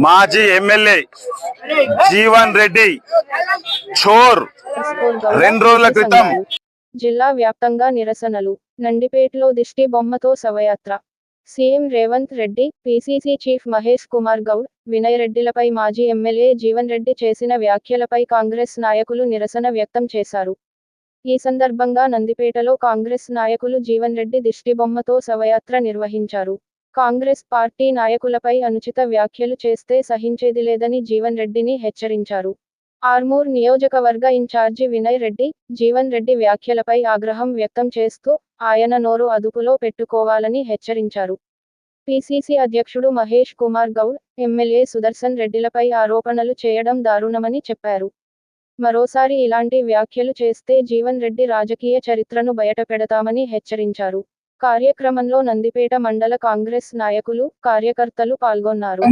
మాజీ ఎమ్మెల్యే జీవన్ రెడ్డి చోర్ రెండు రోజుల క్రితం జిల్లా వ్యాప్తంగా నిరసనలు. నందిపేటలో దిష్టి బొమ్మతో శవయాత్ర. CM Revanth Reddy PCC chief Mahesh Kumar Goud Vinay రెడ్డిలపై మాజీ ఎమ్మెల్యే జీవన్ రెడ్డి చేసిన వ్యాఖ్యలపై కాంగ్రెస్ నాయకులు నిరసన వ్యక్తం చేశారు. ఈ సందర్భంగా నందిపేటలో కాంగ్రెస్ నాయకులు జీవన్ రెడ్డి దిష్టిబొమ్మతో శవయాత్ర నిర్వహించారు. కాంగ్రెస్ పార్టీ నాయకులపై అనుచిత వ్యాఖ్యలు చేస్తే సహించేది లేదని జీవన్ రెడ్డిని హెచ్చరించారు. ఆర్మూర్ నియోజకవర్గ ఇన్ఛార్జి వినయ్ రెడ్డి జీవన్ రెడ్డి వ్యాఖ్యలపై ఆగ్రహం వ్యక్తం చేస్తూ ఆయన నోరు అదుపులో పెట్టుకోవాలని హెచ్చరించారు. పిసిసి అధ్యక్షుడు మహేష్ కుమార్ గౌడ్ ఎమ్మెల్యే సుదర్శన్ రెడ్డిలపై ఆరోపణలు చేయడం దారుణమని చెప్పారు. మరోసారి ఇలాంటి వ్యాఖ్యలు చేస్తే జీవన్ రెడ్డి రాజకీయ చరిత్రను బయటపెడతామని హెచ్చరించారు. కార్యక్రమంలో నందిపేట మండల కాంగ్రెస్ నాయకులు కార్యకర్తలు పాల్గొన్నారు.